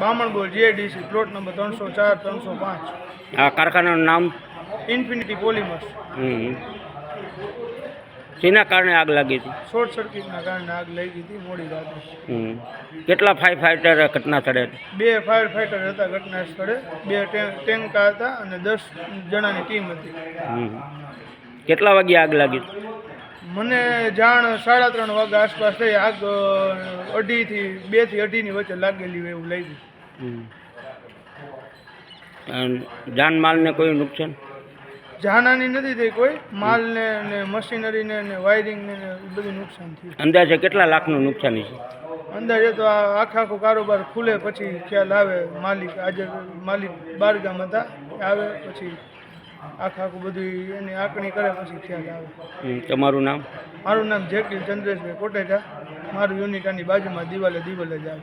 બામણબોલ GIDC plot number ત્રણસો ચાર ત્રણસો પાંચ. આ કારખાનાનું નામ? Infinity polymers hmm. શેના કારણે આગ લાગી હતી? શોર્ટ સર્કિટના કારણે આગ લઈ ગઈ હતી મોડી રાત્રે. કેટલા ફાયર ફાઈટર ઘટના સ્થળે બે ફાયર ફાઈટર હતા ઘટના સ્થળે બે ટેન્કા હતા અને દસ જણાની ટીમ હતી. કેટલા વાગ્યે આગ લાગી મને જાણ સાડા ત્રણ વાગ્યા આસપાસ થઈ આગ અઢીથી બેથી અઢીની વચ્ચે લાગેલી હોય એવું લઈ ગયું. હમ. અન જાનમાલને કોઈ નુકસાન? જાનહાની નથી થઈ કોઈ. માલને ને મશીનરીને ને વાયરિંગને ને બધું નુકસાન થયું. અંદાજે કેટલા લાખનું નુકસાન છે અંદાજે તો આ આખા આખો કારોબાર ખુલે પછી ખ્યાલ આવે. માલિક આજે માલિક બારગામ હતા આવે પછી આખા આખું બધું એની આંકણી કરે પછી ખ્યાલ આવે. તમારું નામ? મારું નામ જેકીલ ચંદ્રેશભાઈ કોટેજા. મારું યુનિટ આની બાજુમાં દિવાલે દિવાલે જ આવે.